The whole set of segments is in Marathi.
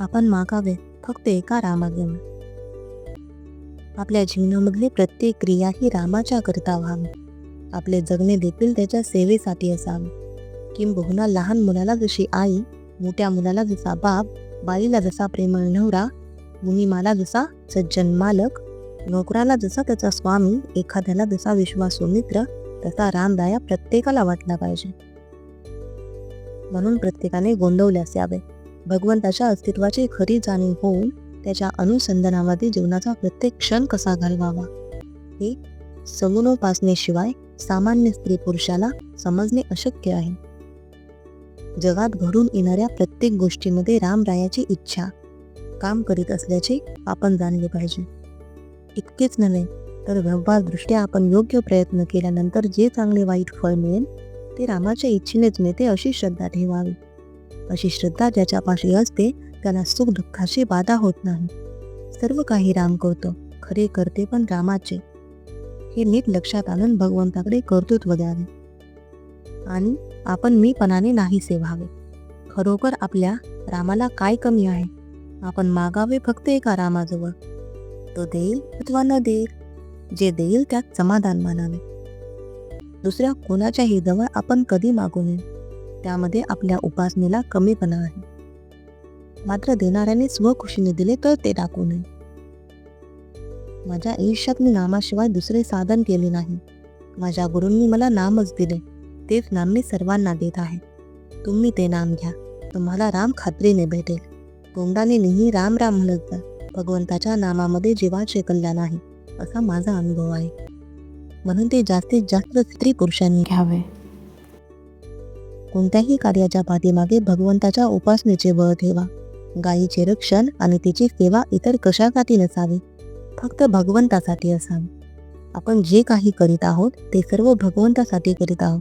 आपण मागावे फक्त एका रामागेन आपल्या जीवनामधली प्रत्येक क्रिया ही रामाच्या करता व्हावी. आपले जगणे देखील त्याच्या सेवेसाठी असावे. किंबहुना लहान मुलाला जशी आई मोठ्या मुलाला जसा बाप बाईला जसा प्रेमळ नवरा मुनिमाला जसा सज्जन मालक नोकराला जसा त्याचा स्वामी एखाद्याला जसा विश्वासू मित्र तसा रामदाया प्रत्येकाला वाटला पाहिजे. म्हणून प्रत्येकाने गोंदवल्यास यावे. भगवंताच्या अस्तित्वाची खरी जाणीव होऊन त्याच्या अनुसंधानामध्ये जीवनाचा प्रत्येक क्षण कसा घालवावा? हे सगुणोपासनेशिवाय सामान्य स्त्री पुरुषाला समजणे अशक्य आहे. जगात घडून येणाऱ्या प्रत्येक गोष्टीमध्ये रामरायाची इच्छा काम करीत असल्याचे आपण जाणले पाहिजे. इतकेच नव्हे तर व्यवहारदृष्ट्या आपण योग्य प्रयत्न केल्यानंतर जे चांगले वाईट फळ मिळेल ते रामाच्या इच्छेनेच मिळते अशी श्रद्धा ठेवावी. अशी श्रद्धा ज्याच्यापाशी असते त्याला सुख दुःखाशी बाधा होत नाही. सर्व काही राम करतो खरे करते पण रामाचे. हे नीट लक्षात आणून भगवंताकडे कर्तृत्व द्यावे. आणि आपण मीपणाने नाही सेवावे. खरोखर आपल्या रामाला काय कमी आहे? आपण मागावे फक्त एका रामाजवळ. तो देईल अथवा न देईल. जे देईल त्यात समाधान मानावे. दुसऱ्या कोणाच्याही जवळ आपण कधी मागू नये. त्यामध्ये आपल्या उपासनेला कमीपणा आहे. मात्र देणाऱ्याने स्वखुशीने दिले तर ते टाकू नये. माझ्या आयुष्यात मी नामाशिवाय दुसरे साधन केले नाही. माझ्या गुरूंनी मला नामच दिले. तेच नाम मी सर्वांना देत आहे. तुम्ही ते नाम घ्या. तुम्हाला राम खात्रीने भेटेल. तोंडाने नेहमी राम राम म्हणत जा. भगवंताच्या नामामध्ये जीवाचे कल्याण आहे. असा माझा अनुभव आहे. म्हणून ते जास्तीत जास्त स्त्री पुरुषांनी घ्यावे. कोणत्याही कार्याच्या पाठीमागे भगवंताच्या उपासनेचे बळ ठेवा. गायीचे रक्षण आणि तिची सेवा इतर कशासाठी नसावी? फक्त भगवंतासाठी असावी. आपण जे काही करीत आहोत ते सर्व भगवंतासाठी करीत आहोत.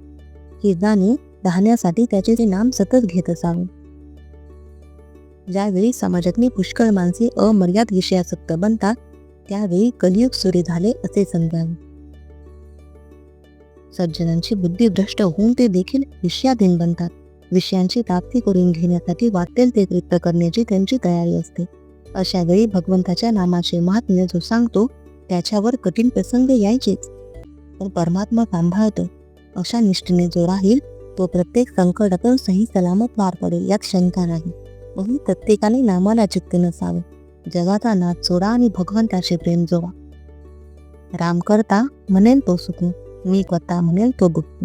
ही जाणीव राहण्यासाठी त्याचे ते नाम सतत घेत असावे. ज्यावेळी समाजातली पुष्कळ माणसे अमर्याद विषयासक्त बनतात त्यावेळी कलियुग सुरू झाले असे समजावे. सज्जनांची बुद्धी भ्रष्ट होऊन ते देखील विषयाधीन बनतात. विषयांची प्राप्ती करून घेण्यासाठी वाटेल ते कृत्य करण्याची त्यांची तयारी असते. अशा वेळी भगवंताच्या नामाचे महात्म्य जो सांगतो त्याच्यावर कठीण प्रसंग यायचेच. पण परमात्मा सांभाळतो. अशा निष्ठेने जो राहील तो प्रत्येक संकटातून सही सलामत पार पडेल यात शंका नाही. म्हणून प्रत्येकाने नामाला चित्त नसावे. जगाचा नाद सोडा आणि भगवंताचे प्रेम जोवा राम करता म्हणेल तो सुख. मी करता म्हणेल तो दुःख